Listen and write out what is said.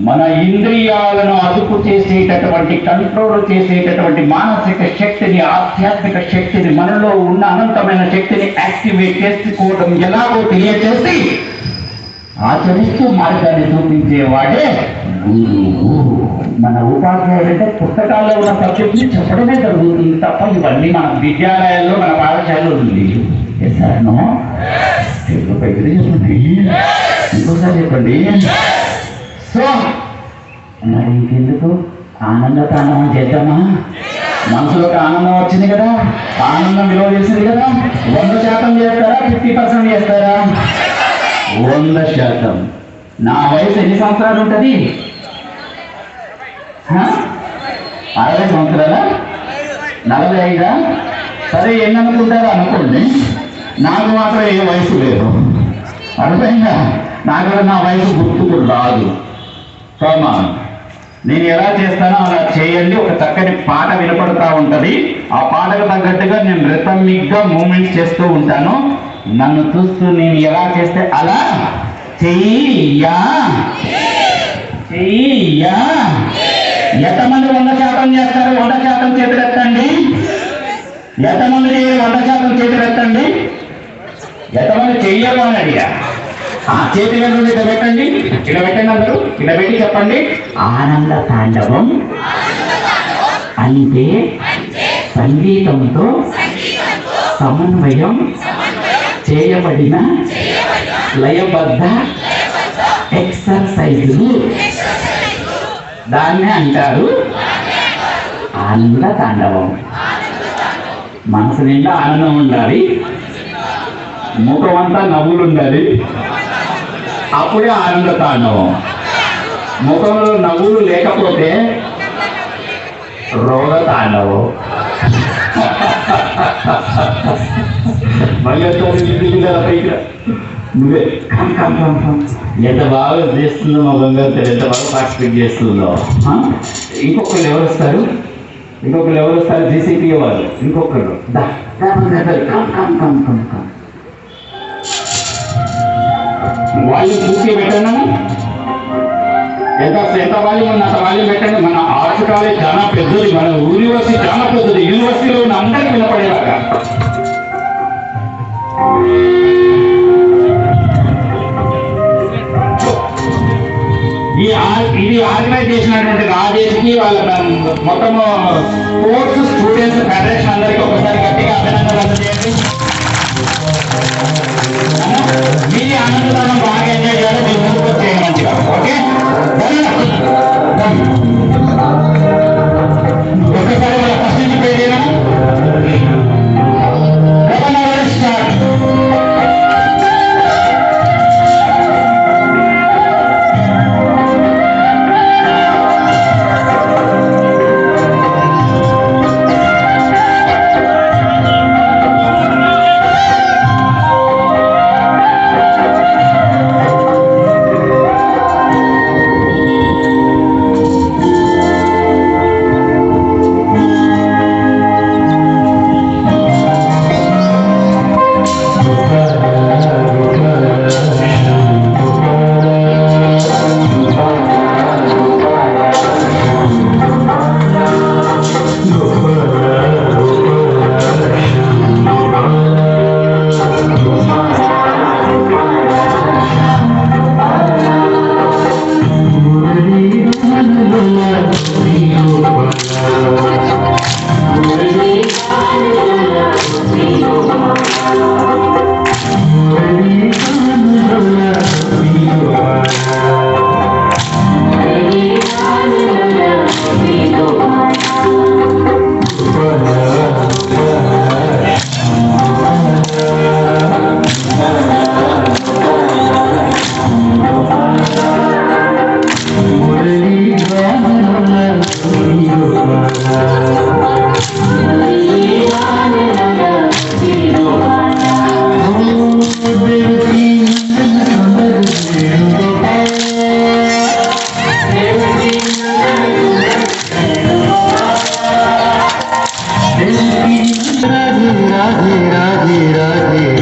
మన ఇంద్రియాలను అదుపు చేసేటటువంటి కంట్రోల్ చేసేటటువంటి మానసిక శక్తిని ఆధ్యాత్మిక శక్తిని మనలో ఉన్న అనంతమైన శక్తిని యాక్టివేట్ చేసుకోవడం ఎలాగో తెలియచేసి ఆచరిస్తూ మార్గాన్ని చూపించేవాడే గురువు. మన ఉపాధ్యాయులు అంటే పుస్తకాల్లో ఉన్న సబ్జెక్ట్ని చెప్పడమే జరుగుతుంది తప్ప ఇవన్నీ మన విద్యాలయాల్లో మన పాఠశాలలో ఉంది సార్ నో తెలుగు ఇంకోసారి చెప్పండి సో మరి ఇంకెందుకు ఆనంద ప్రాణం చేద్దామా? మనసులోకి ఆనందం వచ్చింది కదా? ఆనందం విలువ చేసింది కదా? వంద శాతం చేస్తారా? ఫిఫ్టీ పర్సెంట్ చేస్తారా? వంద శాతం. నా వయసు ఎన్ని సంవత్సరాలు ఉంటుంది? అరవై సంవత్సరాలా? నలభై ఐదా? సరే ఎన్ని అనుకుంటారో అనుకోండి. నాకు మాత్రం ఏ వయసు లేదు. అర్థమైందా? నాకు నా వయసు గుర్తుకు రాదు. సోమా నేను ఎలా చేస్తానో అలా చేయండి. ఒక చక్కని పాట వినపడుతూ ఉంటుంది. ఆ పాటకు తగ్గట్టుగా నేను రిథమిక్గా మూమెంట్స్ చేస్తూ ఉంటాను. నన్ను చూస్తూ నేను ఎలా చేస్తే అలా? చెయ్యా. చెయ్యా. ఎంతమంది వంద శాతం చేస్తారు? వంద శాతం చేతులెత్తండి. ఎంతమంది వంద శాతం చేతులెత్తండి? ఎంతమంది చెయ్యమని అడిగా. ఆ చేతి వెనుక పెట్టండి. ఇలా పెట్టండి అందరూ. ఇలా పెట్టి చెప్పండి. ఆనంద తాండవం అంటే సంగీతంతో సమన్వయం చేయబడిన లయబద్ధ ఎక్సర్సైజులు. దాన్నే అంటారు ఆనంద తాండవం మనసు నిండా ఆనందం ఉండాలి. ముఖం అంతా నవ్వులు ఉండాలి అప్పుడే ఆనంద తాండవం ముఖంలో నవ్వులు లేకపోతే రోగ తాండవం మళ్ళీ కదా నువ్వే ఎంత బాగా చేస్తుందో మా బంగారు ఎంత బాగా పార్టిసిపేట్ చేస్తుందో. ఆ? ఇంకొకరు ఎవరు వస్తారు? ఇంకొకరు ఎవరు వస్తారు? జీసీపీ వాళ్ళు. ఇంకొకరు దా వాళ్ళు చూసి పెట్టను ఎంత ఎంత వాల్యూమ్ ఉన్న అంత వాల్యూమ్ పెట్టండి. మన ఆర్ట్స్ కాలేజ్ చాలా పెద్దది. మన యూనివర్సిటీ చాలా పెద్దది. యూనివర్సిటీలో ఉన్న అందరికి వినపడేలాగా. ఈ ఇది ఆర్గనైజ్ చేసినటువంటి రాజేష్కి వాళ్ళ మొత్తం స్పోర్ట్స్ స్టూడెంట్స్ ఫెడరేషన్ అందరికీ ఒకసారి గట్టిగా అభినందనలు చేయండి राधे राधे राधे।